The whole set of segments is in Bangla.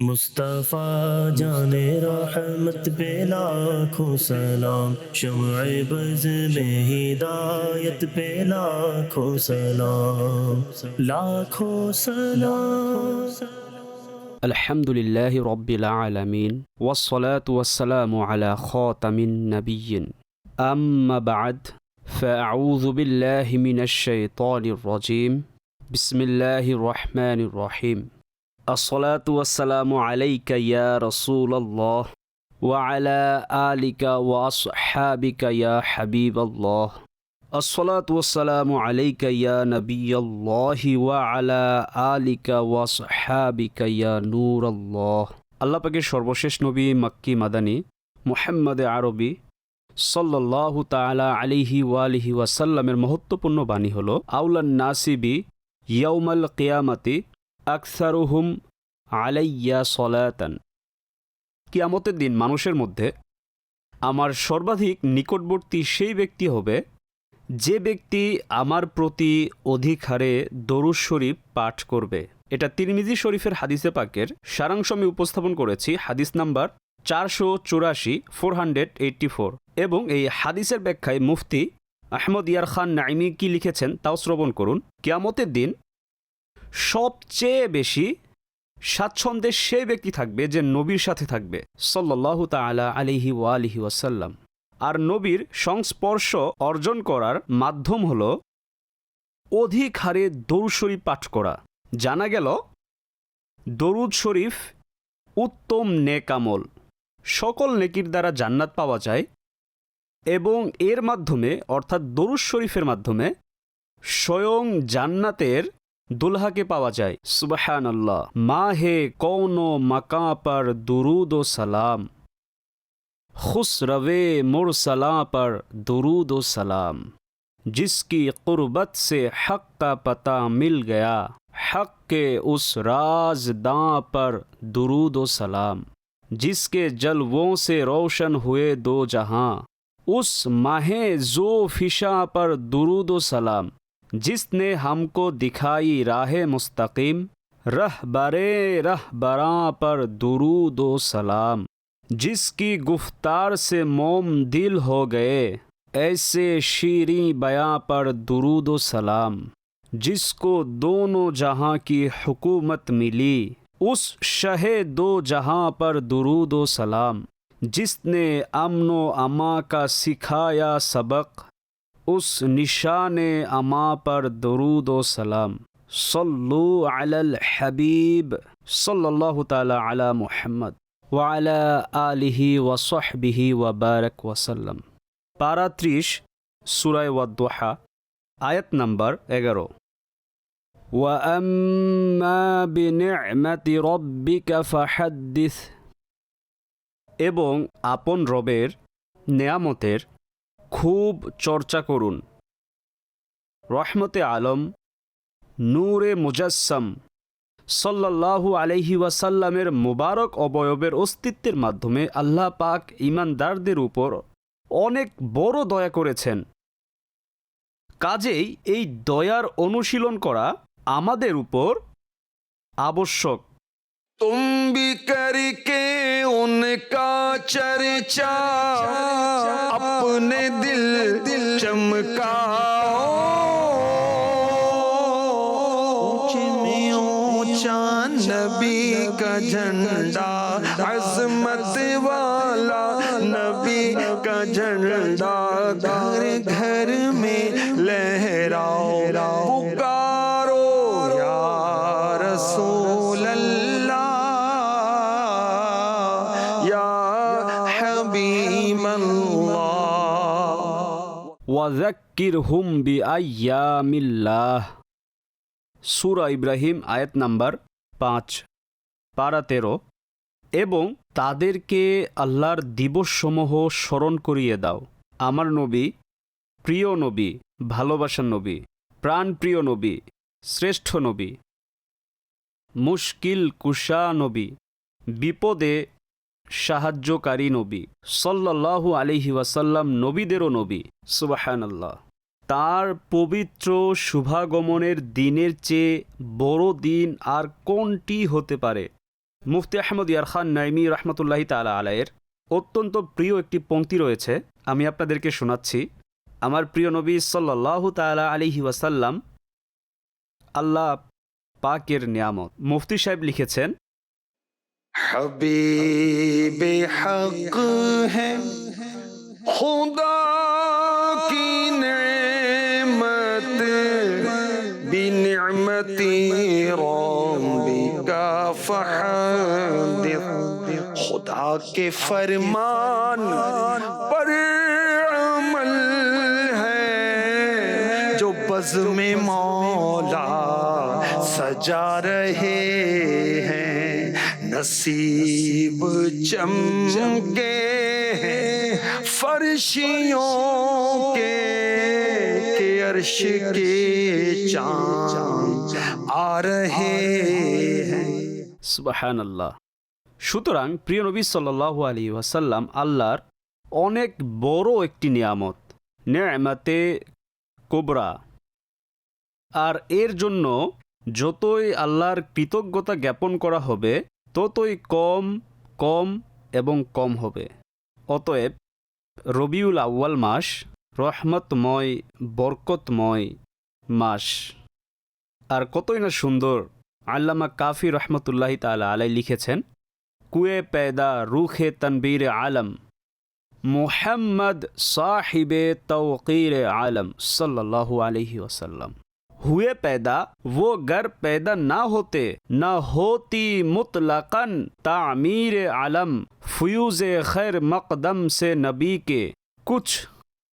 مصطفیٰ جان رحمت پہ لاکھوں سلام شمع بز میں ہدایت پہ لاکھوں سلام لاکھوں سلام۔ الحمد لله رب العالمين والصلاة والسلام على خاتم النبي أما بعد فأعوذ بالله من الشيطان الرجيم بسم الله الرحمن الرحيم আসসালাতু আসসালামু আলাইকা ইয়া রসুল্লাহ ওয়ালা আলিকা ওয়াস হাবিকা ইয়া হাবিব আল্লাহ আসসালাতু আসসালামু আলাইকা ইয়া নবীল্লাহি ওয়ালা আলিকা ওয়াস হাবিকা ইয়া নূর আল্লাহ আল্লাহ পাকের সর্বশেষ নবী মাক্কি মাদানী মোহাম্মদে আরবি সাল্লাল্লাহু তালা আলিহি ওয়ালিহি ওয়াসাল্লামের মহত্বপূর্ণ বাণী হল, আউলান নাসিবি ইয়াউমাল কেয়ামাতি আকসারুহুম আলাইয়া সলাতান। কিয়ামতের দিন মানুষের মধ্যে আমার সর্বাধিক নিকটবর্তী সেই ব্যক্তি হবে যে ব্যক্তি আমার প্রতি অধিক হারে দরুদ শরীফ পাঠ করবে। এটা তিরমিজি শরীফের হাদিসে পাকের সারাংশ আমি উপস্থাপন করেছি, হাদিস নাম্বার চারশো চুরাশি ফোর হান্ড্রেড এইট্টি ফোর। এবং এই হাদিসের ব্যাখ্যায় মুফতি আহমদ ইয়ার খান নাইমি কি লিখেছেন তাও শ্রবণ করুন। কিয়ামতের দিন সবচেয়ে বেশি স্বাচ্ছন্দ্যে সেই ব্যক্তি থাকবে যে নবীর সাথে থাকবে সাল্লাহ তালা আলিহি ওয়ালিহি ওয়াসাল্লাম। আর নবীর সংস্পর্শ অর্জন করার মাধ্যম হল অধিক হারে দরুদ শরীফ পাঠ করা। জানা গেল, দরুদ শরীফ উত্তম নেকামল সকল নেকির দ্বারা জান্নাত পাওয়া যায় এবং এর মাধ্যমে, অর্থাৎ দরুদ শরীফের মাধ্যমে, স্বয়ং জান্নাতের دلہا کے پاوا جائے۔ سبحان اللہ ماہ کون و مکاں پر درود و سلام۔ خوش روے مرسلاں پر درود و سلام۔ جس کی قربت سے حق کا پتہ مل گیا، حق کے اس راز داں پر درود و سلام۔ جس کے جلووں سے روشن ہوئے دو جہاں، اس ماہ زو فشاں پر درود و سلام۔ جس نے ہم کو دکھائی راہ مستقیم، رہ برے رہ براں پر درود و سلام۔ جس کی گفتار سے موم دل ہو گئے، ایسے شیریں بیاں پر درود و سلام۔ جس کو دونوں جہاں کی حکومت ملی، اس شہ دو جہاں پر درود و سلام۔ جس نے امن و اماں کا سکھایا سبق उस निशान अमा पर दुरूद व सलाम सल्लु अलल हबीब सल्लल्लाहु ताला अला मुहम्मद ওয়ালা আলিহি ওয়াসহবিহি ওয়াবারক ওয়াসাল্লাম পারা ত্রিশ সুরায় ওয়াদ্দোহা আয়াত নাম্বার এগারো ওয়াম্মা বিনি'মাতি রব্বিকা ফাহাদ্দিস এবং আপন রবের নেয়ামতের খুব চর্চা করুন। রহমতে আলম, নূরে মুজাসম সাল্লাল্লাহু আলহি ওয়াসাল্লামের মুবারক অবয়বের অস্তিত্বের মাধ্যমে আল্লাহ পাক ইমানদারদের উপর অনেক বড় দয়া করেছেন। কাজেই এই দয়ার অনুশীলন করা আমাদের উপর আবশ্যক। तुम ان کا چرچا اپنے دل دل چمکا نبی کا جھنڈا، عظمت والا نبی کا جھنڈا۔ گھر گھر میں لہراؤ۔ پکار ওয়াজাক্কির হুম বি আয়ামিল্লাহ সুরা ইব্রাহিম আয়াত নাম্বার পাঁচ, পারা তেরো। এবং তাদেরকে আল্লাহর দিবসসমূহ স্মরণ করিয়ে দাও। আমার নবী, প্রিয় নবী, ভালোবাসার নবী, প্রাণপ্রিয় নবী, শ্রেষ্ঠ নবী, মুশকিল কুশা নবী, বিপদে সাহায্যকারী নবী। সাল্লাল্লাহু আলিহি ওয়াসাল্লাম নবীদেরও নবী। সুবাহান আল্লাহ তার পবিত্র শুভাগমনের দিনের চেয়ে বড় দিন আর কোনটি হতে পারে? মুফতি আহমদ ইয়ার খান নাইমি রহমতুল্লাহি তালা আলায়ের অত্যন্ত প্রিয় একটি পংক্তি রয়েছে, আমি আপনাদেরকে শোনাচ্ছি। আমার প্রিয় নবী সাল্লাহ তালা আলিহি ওয়াসাল্লাম আল্লাহ পাকের নিয়ামত। মুফতি সাহেব লিখেছেন حبیب حق ہے۔ خدا کی نعمت بنعمتی روم کا فحد خدا کے فرمان پر عمل ہے۔ جو بز میں مولا سجا رہے ہیں۔ नसीब चमके फर्शियों के के अर्श के चांद आ रहे हैं সুবাহান আল্লাহ সুতরাং প্রিয় নবী সাল্লাহ আলী ওয়াসাল্লাম আল্লাহর অনেক বড় একটি নিয়ামত নেয়ামাতে কোবরা আর এর জন্য যতই আল্লাহর কৃতজ্ঞতা জ্ঞাপন করা হবে ততই কম কম এবং কম হবে। অতএব রবিউল আউ্য়াল মাস রহমতময়, বরকতময় মাস। আর কতই না সুন্দর আল্লামা কাফি রহমতুল্লাহ তালা আলাই লিখেছেন, কুয়ে পেদা রুখে তনবীর আলম, মোহাম্মদ সাহিবে তৌকির আলম সাল্লাহ আলহি ওসাল্লাম ہوئے پیدا، وہ گر پیدا نہ ہوتے، نہ ہوتی مطلقاً تعمیر عالم فیوز خیر مقدم سے نبی کے۔ کچھ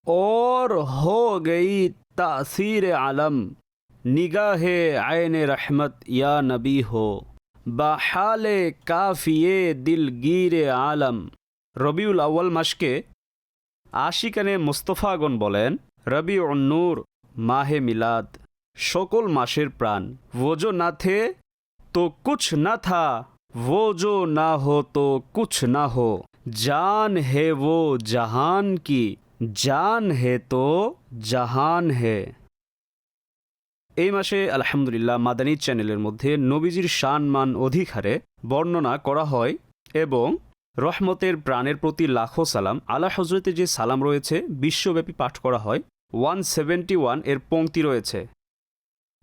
اور ہو گئی تاثیر عالم نگاہ عین رحمت یا نبی ہو۔ بحال کافیے دلگیر عالم۔ ربیع الاول مشکے نے مصطفیٰ گن بولین، ربیع النور، ماہ میلاد۔ সকল মাসের প্রাণ। ওজো না থে, তো কুছ না থা। ওজো না হো, তো কুছ না হো। জান হে ও জাহান কি, জান হে তো জাহান হে। এই মাসে আলহামদুলিল্লাহ মাদানী চ্যানেলের মধ্যে নবীজির সম্মান অধিকারে বর্ণনা করা হয় এবং রহমতের প্রাণের প্রতি লাখো সালাম আলা হজরতে যে সালাম রয়েছে, বিশ্বব্যাপী পাঠ করা হয়। ওয়ান সেভেন্টি ওয়ানের পঙ্ক্তি রয়েছে।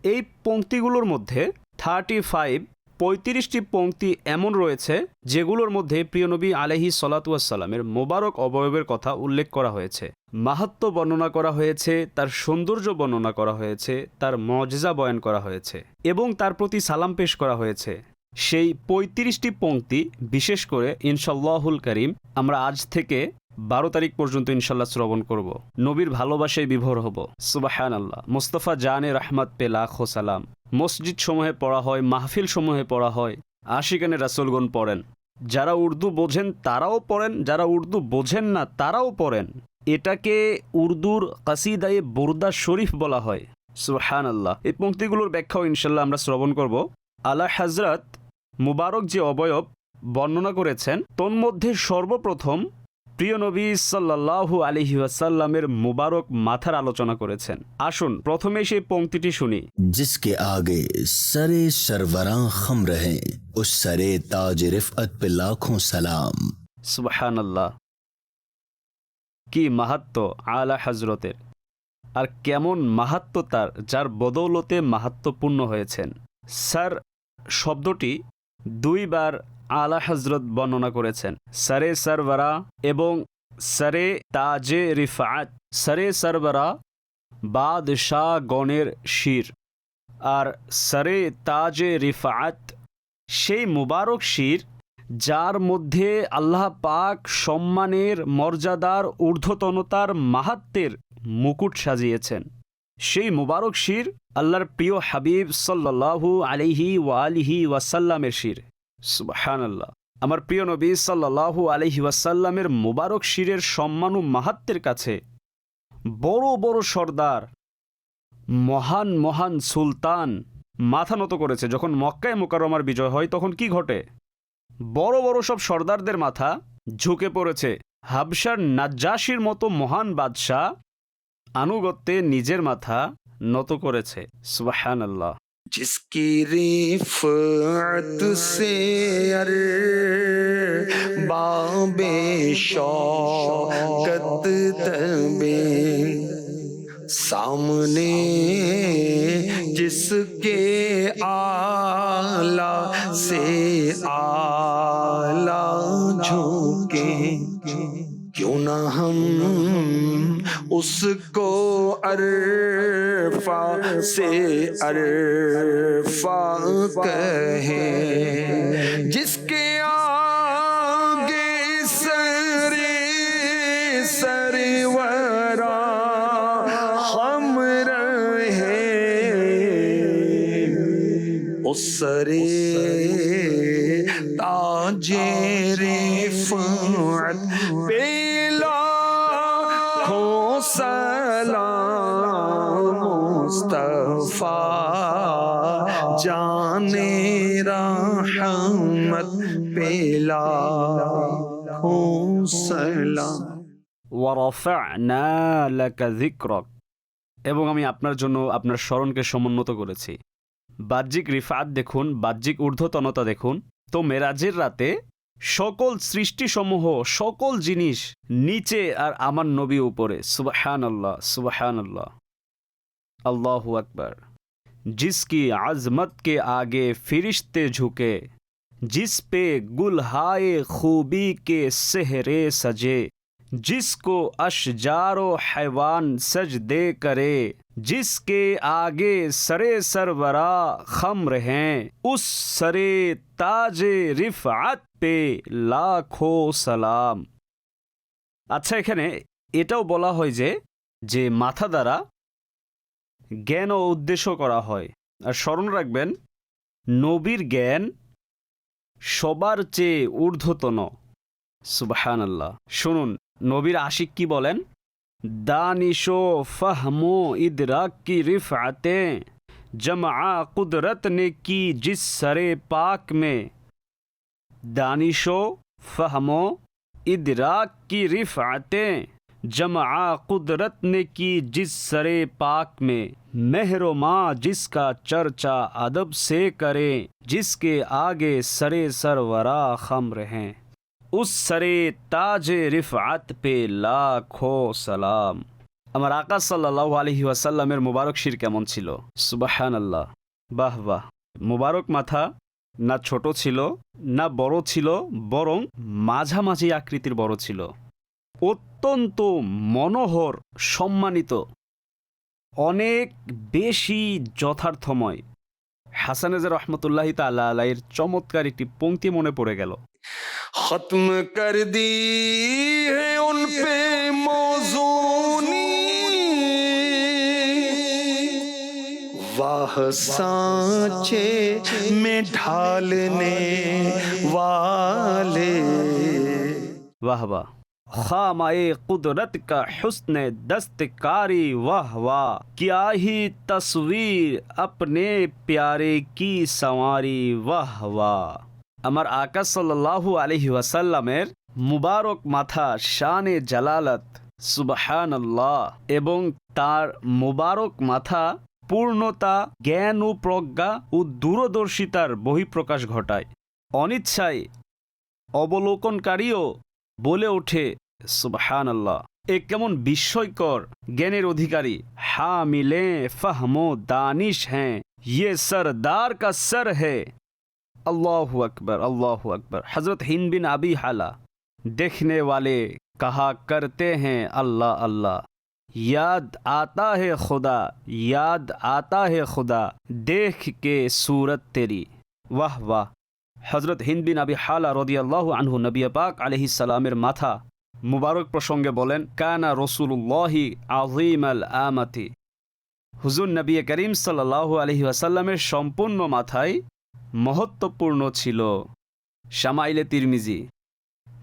এই পংক্তিগুলোর মধ্যে থার্টি ফাইভ পঁয়ত্রিশটি পংক্তি এমন রয়েছে যেগুলোর মধ্যে প্রিয়নবী আলহি সলাতুয়াসাল্লামের মোবারক অবয়বের কথা উল্লেখ করা হয়েছে। মাহাত্ম বর্ণনা করা হয়েছে, তার সৌন্দর্য বর্ণনা করা হয়েছে, তার মজজা বয়ান করা হয়েছে এবং তার প্রতি সালাম পেশ করা হয়েছে। সেই পঁয়ত্রিশটি পংক্তি, বিশেষ করে ইনশাল্লাহুল করিম, আমরা আজ থেকে বারো তারিখ পর্যন্ত ইনশাল্লাহ শ্রবণ করব। নবীর ভালোবাসায় বিভোর হব। সুবাহান আল্লাহ মোস্তফা জানে রাহমাত পে লাখ সালাম। মসজিদ সমূহে পড়া হয় মাহফিল সমূহে পড়া হয়, আশিকানে রাসুলগণ পড়েন। যারা উর্দু বোঝেন, তারাও পড়েন। যারা উর্দু বোঝেন না, তারাও পড়েন। এটাকে উর্দুর কাসিদায়ে বুরদা শরীফ বলা হয়। সুহান আল্লাহ এই পঙ্ক্তিগুলোর ব্যাখ্যাও ইনশাল্লাহ আমরা শ্রবণ করব। আল্লাহ হাজরত মুবারক যে অবয়ব বর্ণনা করেছেন, তন্মধ্যে সর্বপ্রথম প্রিয় নবী সাল্লাহু আলহি আসাল্লামের মুবারক মাথার আলোচনা করেছেন। আসুন প্রথমে সেই পংক্তিটি শুনি। জিসকে আগে সরে সরবরা খম রহে ও সরে তাজ রিফত পে লাখো সালাম। সুবাহান কি মাহাত্ম আলা হজরতের আর কেমন মাহাত্ম তার যার বদৌলতে মাহাত্মপূর্ণ হয়েছেন। স্যার শব্দটি দুইবার আলা হজরত বর্ণনা করেছেন। সারে সরবরা এবং সারে তাজে রিফাত। সারে সরবরা বাদশাহ গণের শির। আর সারে তাজে রিফাত সেই মুবারক শির যার মধ্যে আল্লাহ পাক সম্মানের, মর্যাদার, ঊর্ধ্বতনতার মাহাত্মের মুকুট সাজিয়েছেন। সেই মুবারক শির আল্লাহর প্রিয় হাবিব সাল্লাল্লাহু আলিহি ওয়ালিহি ওয়াসাল্লামের শির। সুবাহান আল্লাহ আমার প্রিয় নবী সাল্লাল্লাহু আলিহি ওয়াসাল্লামের মুবারক শিরের সম্মান ও মাহাত্মের কাছে বড় বড় সর্দার, মহান মহান সুলতান মাথা নত করেছে। যখন মক্কায় মোকারমার বিজয় হয়, তখন কি ঘটে? বড় বড় সব সর্দারদের মাথা ঝুঁকে পড়েছে। হাবসার নাজ্জাসির মতো মহান বাদশাহ আনুগত্যে নিজের মাথা নত করেছে। সুবাহান আল্লাহ جس کی رفعت سے باب شوقت تبے سامنے جس کے آلہ سے آلہ جھوکے کیوں نہ ہم اس کو عرفہ سے عرفہ کہیں۔ جس کے آگے سر ورا ہم رہے اس سرے पेला खो सलाम ওয়ারফা'না লাকা যিকরাক এবং আমি আপনার জন্য আপনার স্মরণকে সমুন্নত করেছি বাহ্যিক রিফাত দেখুন বাহ্যিক ঊর্ধ্বতনতা দেখুন তো মেরাজের রাতে সকল সৃষ্টিসমূহ সকল জিনিস নিচে আর আমার নবী উপরে সুবাহান আল্লাহ সুবাহান আল্লাহ আল্লাহ আকবর जिसकी आजमत के جس پہ گلہائے خوبی کے سہرے سجے، جس کو اشجار و حیوان سجدے کرے، جس کے آگے سرے سرورا خمر ہیں، اس سرے تاج رفعت پہ لاکھو سلام۔ اچھا یہ এটাও বলা হয় جے যে মাথা দ্বারা জ্ঞান ও উদ্দেশ্য করা হয়। আর স্মরণ সবার চেয়ে ঊর্ধ্বতন। সুবাহান আল্লাহ শুনুন, নবীর আশিক কি বলেন? দানিশো ফাহমো ইদরাক কি রিফ আতে জমা কুদরত নে কি জিস সরে পাক মে। দানিশো ফাহমো ইদরাক কি রিফ রিফাতে জমা কুদরত নে কি জিস সরে পাক মে। मेहरो माँ जिसका चर्चा अदब से करें जिसके आगे सरे सरवरा खम रहें उस सरे ताज रिफ़ात पे লাখো সালাম আমার আকা সাল্লাহ আলহি ওয়াসাল্লামের মুবারক শির কেমন ছিল সুবাহান আল্লাহ বাহ বাহ মুবারক মাথা না ছোট ছিল না বড় ছিল বরং মাঝামাঝি আকৃতির বড় ছিল অত্যন্ত মনোহর সম্মানিত অনেক বেশি যথার্থময় হাসানেজ রহমতুল্লাহি তাল্লাহ আলাইয়ের চমৎকার একটি পংক্তি মনে পড়ে গেল खत्म कर दी है उन पे मौजूनी वाह सांचे में ढालने वाले वाह वाह खामाए कुदरत का हुस्न दस्तकारी वाह वाह क्या ही तस्वीर अपने प्यारे की संवारी वाह वाह আমার আকাশ সাল্লাল্লাহু আলহি ওয়াসাল্লামের মুবারক মাথা শানে জালালত সুবাহান আল্লাহ এবং তার মুবারক মাথা পূর্ণতা জ্ঞান ও প্রজ্ঞা ও দূরদর্শিতার বহিঃপ্রকাশ ঘটায় অনিচ্ছায় অবলোকনকারীও বলে ওঠে সুবহান আল্লাহ এ কেমন বিস্ময়কর، জ্ঞানের অধিকারী। হা মিলে ফাহম و دانش ہیں یہ سردار کا سر ہے اللہ اکبر اللہ اکبر حضرت ہند بن ابی حالہ دیکھنے والے کہا کرتے ہیں اللہ اللہ یاد آتا ہے خدا یاد آتا ہے خدا دیکھ کے صورت تیری واہ واہ حضرت ہند بن ابی حالہ رضی اللہ عنہ نبی پاک علیہ السلام ماتھا মুবারক প্রসঙ্গে বলেন, কানা রসুল্লাহি আজিম আল আমাতি। হুজুর নবী করিম সাল্লাহ আলহি আসাল্লামের সম্পূর্ণ মাথায় মহত্বপূর্ণ ছিল শামাইলে তিরমিজি।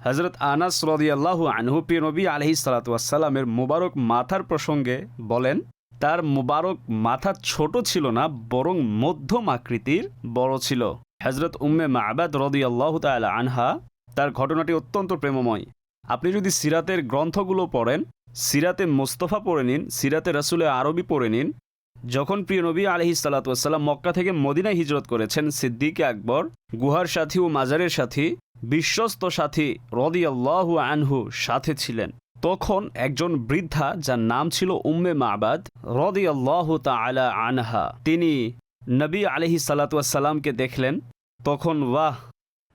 হজরত আনাস রদিয়াল্লাহু আনহু নবী আলহি সালাতামের মুবারক মাথার প্রসঙ্গে বলেন, তার মুবারক মাথা ছোট ছিল না, বরং মধ্যম আকৃতির বড় ছিল। হজরত উম্মে মাহবাদ রদিয়াল্লাহ তালা আনহা, তার ঘটনাটি অত্যন্ত প্রেমময়। আপনি যদি সিরাতের গ্রন্থগুলো পড়েন, সিরাতে মোস্তফা পড়ে নিন, সিরাতে রাসুলে আরবি পড়ে নিন, যখন প্রিয় নবী আলহি সাল্লাতাম মক্কা থেকে মদিনায় হিজরত করেছেন, সিদ্দিক আকবর, গুহার সাথী ও মাজারের সাথী, বিশ্বস্ত সাথী রদিয়াল্লাহু আনহু সাথে ছিলেন। তখন একজন বৃদ্ধা যার নাম ছিল উম্মে মাবাদ রদিয়াল্লাহু তালা আনহা, তিনি নবী আলহি সালাতামকে দেখলেন, তখন ওয়াহ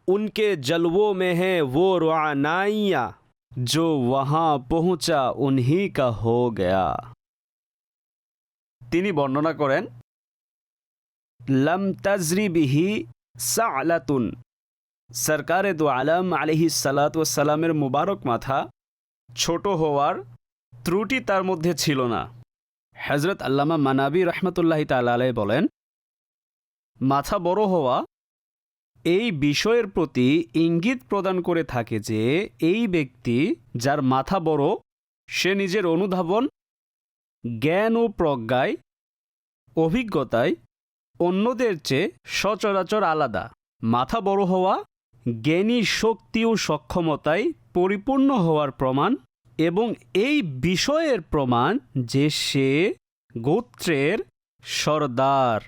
উনকে জলবো মে হ্যাঁ ও রোয়ানাইয়া जो वहां पहुंचा उन्हीं का हो गया তিনি বর্ণনা করেন লম তাজরি বিহি সালাতুন সরকারে দো আলম আলহি সালাতামের মুবারক মাথা ছোট হওয়ার ত্রুটি তার মধ্যে ছিল না হজরত আল্লামা মানাবি রহমতুল্লাহ তালাই বলেন মাথা বড় হওয়া এই বিষয়ের প্রতি ইঙ্গিত প্রদান করে থাকে যে এই ব্যক্তি, যার মাথা বড়, সে নিজের অনুধাবন, জ্ঞান ও প্রজ্ঞায়, অভিজ্ঞতায় অন্যদের চেয়ে সচরাচর আলাদা। মাথা বড় হওয়া, জ্ঞানী শক্তি ও সক্ষমতায় পরিপূর্ণ হওয়ার প্রমাণ এবং এই বিষয়ের প্রমাণ যে সে গোত্রের সর্দার।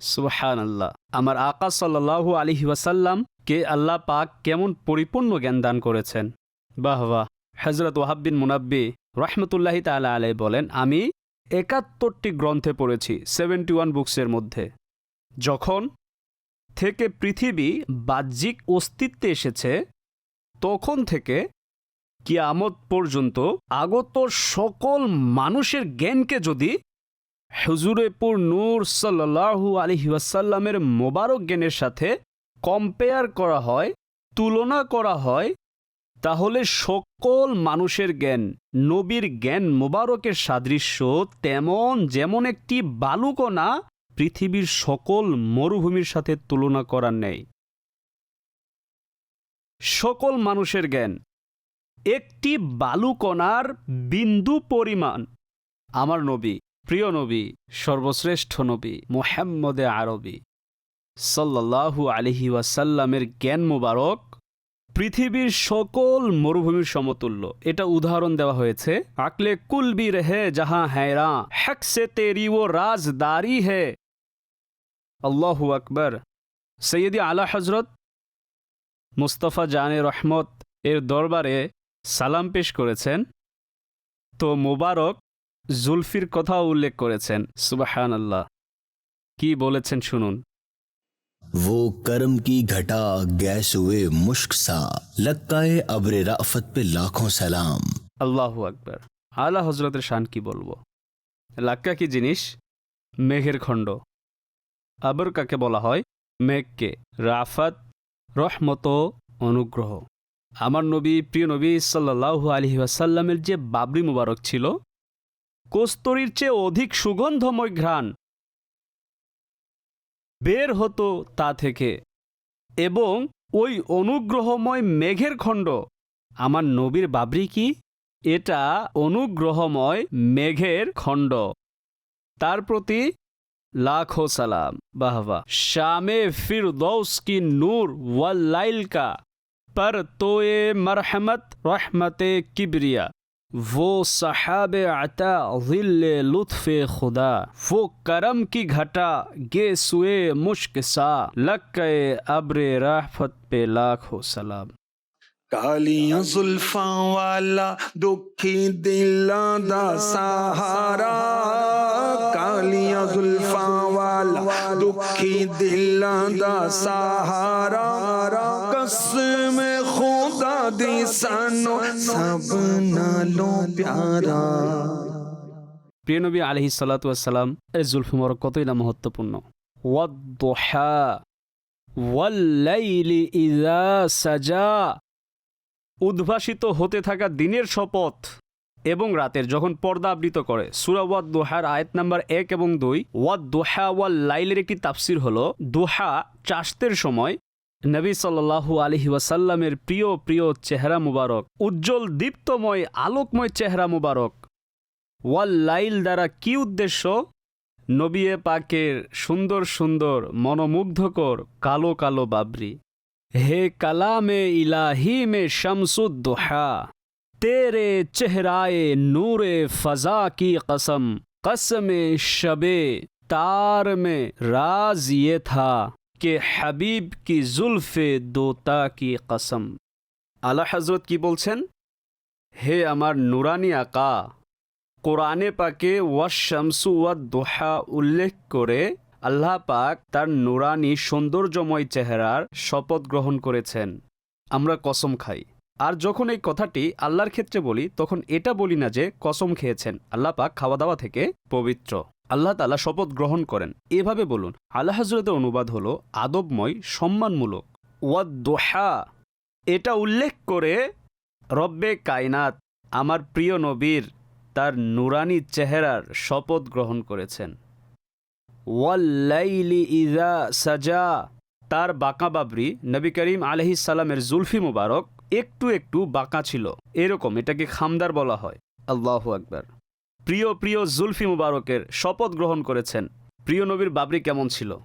সুহান আল্লাহ আমার আকা সাল্লাহু আলহি ওয়াসাল্লাম কে আল্লাহ পাক কেমন পরিপূর্ণ জ্ঞান দান করেছেন? বাহ বাহ। হজরত ওয়াহাব্বিন মুনাব্বি রহমতুল্লাহি তালা আলাই বলেন, আমি একাত্তরটি গ্রন্থে পড়েছি সেভেন্টি ওয়ান বুকসের মধ্যে। যখন থেকে পৃথিবী বাহ্যিক অস্তিত্বে এসেছে, তখন থেকে কিয়ামত পর্যন্ত আগত সকল মানুষের জ্ঞানকে যদি হুজুরেপুর নূর সাল্লাহু আলহি মোবারক জ্ঞানের সাথে কম্পেয়ার করা হয়, তুলনা করা হয়, তাহলে সকল মানুষের জ্ঞান, নবীর জ্ঞান মোবারকের সাদৃশ্য তেমন যেমন একটি বালুকণা পৃথিবীর সকল মরুভূমির সাথে তুলনা করার নেই। সকল মানুষের জ্ঞান, একটি বালুকণার বিন্দু পরিমাণ, আমার নবী। প্রিয় নবী, সর্বশ্রেষ্ঠ নবী, মোহাম্মদে আরবি। সাল্লাহু আলহি ওয়াসাল্লামের জ্ঞান মোবারক, পৃথিবীর সকল মরুভূমির সমতুল্য। এটা উদাহরণ দেওয়া হয়েছে, আকলে কুলবি রেহে জাহা হ্যারা, হক সে তেরি ও রাজদারি হে। আল্লাহু আকবর। সৈয়দি আলা হজরত মুস্তফা জানে রহমত এর দরবারে সালাম পেশ করেছেন। তো মুবারক জুলফির কথাও উল্লেখ করেছেন সুবাহান আল্লাহ কি বলেছেন শুনুন वो कर्म की घटा गैस हुए मुश्क सा लक्काए अब्र राफत पे लाखों सलाम আল্লাহু আকবর আলা হজরতের শান কি বলবো লাক্কা কি জিনিস মেঘের খণ্ড আবর কাকে বলা হয় মেঘকে রাফাত রহমত অনুগ্রহ আমার নবী প্রিয় নবী সাল্লাহু আলহি আসাল্লামের যে বাবরি মুবারক ছিল কস্তরির চেয়ে অধিক সুগন্ধময় ঘ্রাণ বের হতো তা থেকে এবং ওই অনুগ্রহময় মেঘের খণ্ড। আমার নবীর বাবরি কি? এটা অনুগ্রহময় মেঘের খণ্ড। তার প্রতি লাখো সালাম। বাহবা শামে ফিরদৌস কি নূর? ওয়াল্লাইল কা। পর তোয়ে মরহমত রহমতে কিবরিয়া। وہ صحاب عطا ذل لطف خدا، وہ کرم کی گھٹا گے سوئے مشک سا۔ لکے گئے ابر رحفت پہ لاکھوں سلام۔ کالیاں زلفاں والا، دکھی دلاں دا سہارا۔ کالیاں زلفاں والا، دکھی دلاں دا سہارا۔ قسم دی سانو سب نالو پیارا প্রিয় নবী আলহি সালাতাম এর জুলফিমর কতই না মহত্বপূর্ণ ওয়াদ্দোহা ওয়াল্লাইলি ইজা সাজা উদ্ভাসিত হতে থাকা দিনের শপথ এবং রাতের যখন পর্দা আবৃত করে, সুরা ওয়াদ দোহার আয়ত নাম্বার এক এবং দুই ওয়াদ দোহা ওয়াল লাইলের একটি তাফসির হলো, দোহা চাষতের সময় নবী সাল্লাহু আলহি ওয়াসাল্লামের প্রিয় প্রিয় চেহারা মুবারক, উজ্জ্বল, দীপ্তময়, আলোকময় চেহারা মুবারক। ওয়াল লাইল দ্বারা কি উদ্দেশ্য? নবিয়ে পাকের সুন্দর সুন্দর, মনোমুগ্ধকর, কালো কালো বাবরি। হে কালামে ইলাহি মে শমসুদ্দোহা তেরে চেহরায়ে নূরে ফজা কি কসম, কসমে শবে, তার মে রাজ ইয়ে থা। कि হাবিব, কি জুলফে, দোতা, কি কসম। আলা হজরত কি বলছেন? হে আমার নুরানি আকা, কোরআনে পাকে ওয়াশামসু ওয়াদ দোহা উল্লেখ করে আল্লাহ পাক তার নুরানি সৌন্দর্যময় চেহারার শপথ গ্রহণ করেছেন। আমরা কসম খাই। আর যখন এই কথাটি আল্লাহর ক্ষেত্রে বলি, তখন এটা বলি না যে কসম খেয়েছেন। আল্লাহ পাক খাওয়া দাওয়া থেকে পবিত্র। আল্লাহ তালা শপথ গ্রহণ করেন। এভাবে বলুন, আল্লাহ হজরতের অনুবাদ হলো আদবময়, সম্মানমূলক। ওয়াদ দোহা এটা উল্লেখ করে রব্বে কায়নাত, আমার প্রিয় নবীর তার নুরানি চেহারার শপথ গ্রহণ করেছেন। ওয়াল্লাইলি ইজা সাজা, তার বাঁকা বাবরি, নবী করিম আলহিস সালামের জুলফি মুবারক, একটু একটু বাঁকা ছিল। এরকম এটাকে খামদার বলা হয়। আল্লাহ আকবার। প্রিয় প্রিয় জুলফি মুবারকের শপথ গ্রহণ করেছেন। প্রিয় নবীর বাবরি কেমন ছিল?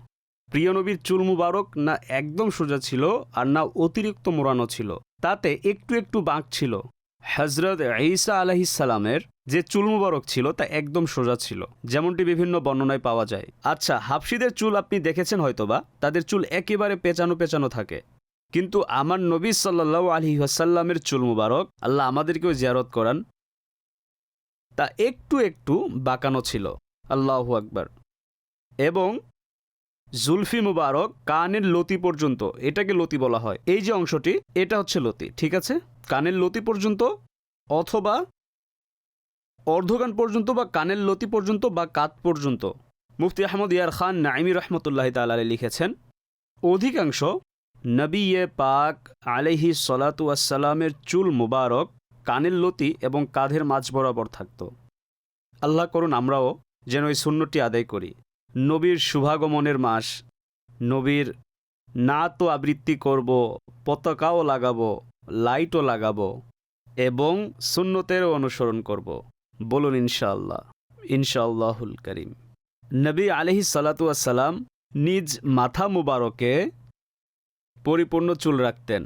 প্রিয় নবীর চুল মুবারক না একদম সোজা ছিল আর না অতিরিক্ত মোড়ানো ছিল? তাতে একটু একটু বাঁক ছিল। হজরত ঈসা আলহিসাল্লামের যে চুল মুবারক ছিল তা একদম সোজা ছিল। যেমনটি বিভিন্ন বর্ণনায় পাওয়া যায়। আচ্ছা হাফসিদের চুল আপনি দেখেছেন হয়তোবা? তাদের চুল একেবারে পেঁচানো পেঁচানো থাকে। কিন্তু আমার নবী সাল্লাহ আলহি আসাল্লামের চুল মুবারক আল্লাহ আমাদেরকেও জিয়ারত করান। তা একটু একটু বাঁকানো ছিল। আল্লাহ আকবার। এবং জুলফি মুবারক কানের লতি পর্যন্ত, এটাকে লতি বলা হয়। এই যে অংশটি, এটা হচ্ছে লতি, ঠিক আছে? কানের লতি পর্যন্ত অথবা অর্ধগান পর্যন্ত বা কানের লতি পর্যন্ত বা কাত পর্যন্ত। মুফতি আহমদ ইয়ার খান নাইমি রহমতুল্লাহ তালালে লিখেছেন, অধিকাংশ নবী পাক আলহি সলাতুয়াসাল্লামের চুল মুবারক কানের লতি এবং কাঁধের মাঝ বরাবর থাকত। আল্লাহ করুন আমরাও যেন এই শূন্যটি আদায় করি। নবীর শুভাগমনের মাস, নবীর না তো আবৃত্তি করব, পতাকাও লাগাবো, লাইটও লাগাবো এবং সুন্নতেরও অনুসরণ করব। বলুন ইনশাআল্লাহ, ইনশাআল্লাহুল করিম। নবী আলহি সালাতুয়াসাল্লাম নিজ মাথা মুবারকে পরিপূর্ণ চুল রাখতেন।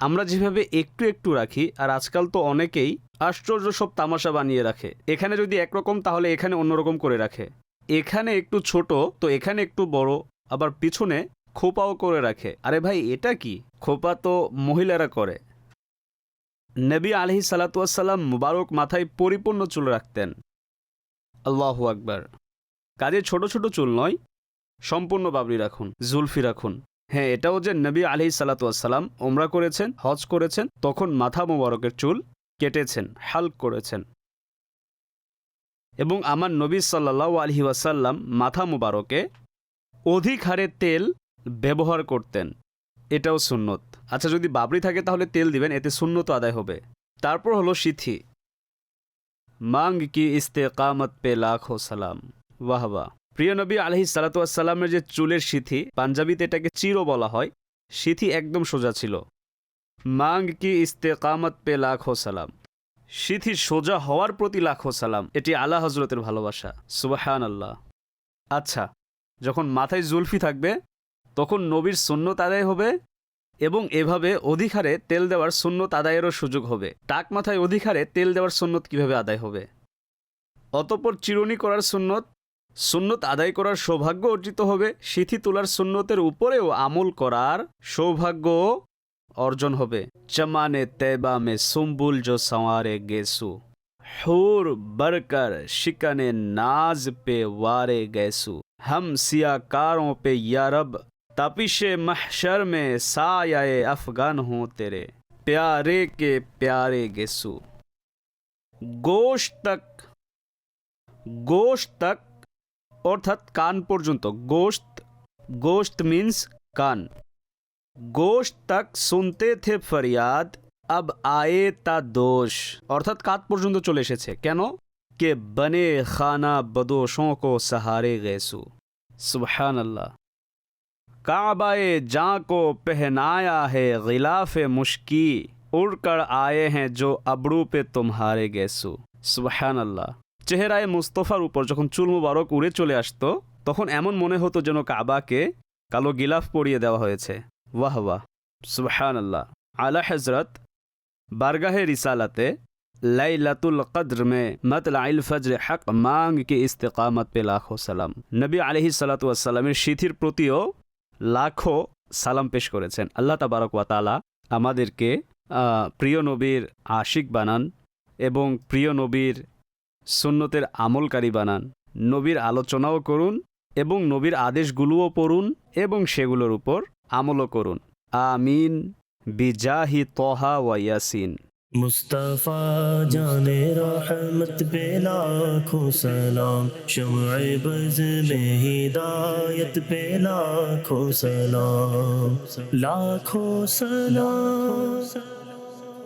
আমরা যেভাবে একটু একটু রাখি, আর আজকাল তো অনেকেই আশ্চর্য সব তামাশা বানিয়ে রাখে। এখানে যদি একরকম, তাহলে এখানে অন্যরকম করে রাখে। এখানে একটু ছোট, তো এখানে একটু বড়, আবার পিছনে খোপাও করে রাখে। আরে ভাই, এটা কি? খোপা তো মহিলারা করে। নবী আলহি সালাতুয়াসাল্লাম মুবারক মাথায় পরিপূর্ণ চুল রাখতেন। আল্লাহ আকবার। কাজে ছোট ছোট চুল নয়, সম্পূর্ণ বাবরি রাখুন, জুলফি রাখুন। হ্যাঁ এটাও যে নবী আলহি সালাতুয়াসাল্লাম ওমরা করেছেন, হজ করেছেন, তখন মাথা মোবারকের চুল কেটেছেন হাল্ক করেছেন। এবং আমার নবী সাল্লাহ আলহি ওয়াসাল্লাম মাথা মুবারকে অধিক হারে তেল ব্যবহার করতেন। এটাও সুন্নত। আচ্ছা যদি বাবরি থাকে তাহলে তেল দিবেন, এতে সুন্নত আদায় হবে। তারপর হলো সিথি। মাং কি ইস্তেকামত পে লাখো সালাম। বাহ বাহ। প্রিয় নবী আলহি সালাতামের যে চুলের সিথি, পাঞ্জাবিতে এটাকে চিরো বলা হয়, সিথি একদম সোজা ছিল। মাং কি ইস্তেকামত পে লাখো সালাম। সিথি সোজা হওয়ার প্রতি লাখো সালাম, এটি আলা হজরতের ভালোবাসা সুবাহান আল্লাহ আচ্ছা যখন মাথায় জুলফি থাকবে, তখন নবীর সুন্নত আদায় হবে এবং এভাবে অধিকারে তেল দেওয়ার সুন্নত আদায়েরও সুযোগ হবে। টাক মাথায় অধিকারে তেল দেওয়ার সুন্নত কীভাবে আদায় হবে? অতপর চিরুনি করার সুন্নত সুন্নত আদায় করার সৌভাগ্য অর্জিত হবে। সিথি তোলার সুন্নতের উপরেও আমল করার সৌভাগ্য অর্জন হবে। চমানে তেবা মে সুম্বুল জো সাওয়ারে গেসু। হুর বরকর শিকানে নাজ পে ওয়ারে গেসু। হম সিয়াকারোं পে ইয়ারব তাপিশে মহশর মে সায়ায়ে আফগান হো তেরে। প্যারে কে প্যারে গেসু। গোশ তক গোশ তক অর্থাৎ কান পর্যন্ত، গোশত گوشت مینس کان گوشت تک سنتے تھے فریاد اب آئے تا دوش অর্থাৎ কাত পর্যন্ত চলে এসেছে। কেন? কে বনে খানা بدوشوں کو سہارے گیسو سبحان اللہ کعبہ جاں کو پہنایا ہے غلاف مشکی اڑ کر آئے ہیں جو ابرو پہ تمہارے گیسو سبحان اللہ চেহারায় মোস্তফার উপর যখন চুল মুবারক উড়ে চলে আসতো, তখন এমন মনে হতো যেন কাবাকে কালো গিলাফ পরিয়ে দেওয়া হয়েছে। ওয়াহ ওয়াহ। সুবহান আল্লাহ আলা হজরত বারগাহে রিসালাতে, লাইলাতুল কদ্র মে লাইল ফজরে হক মাং কে ইস্তেকামত পে লাখো সালাম। নবী আলহি সালাতামের সিথির প্রতিও লাখো সালাম পেশ করেছেন। আল্লাহ তাবারক ওয়াতালা আমাদেরকে প্রিয় নবীর আশিক বানান এবং প্রিয় নবীর সুন্নতের আমলকারী বানান। নবীর আলোচনাও করুন এবং নবীর আদেশগুলোও পড়ুন এবং সেগুলোর উপর আমলও করুন। আমিন। বিজাহি তহা ওয়াইয়াসিন মুস্তফা জানে রহমত পেলা লাখো সালাম বজ হিদায়ত লাখো লাখো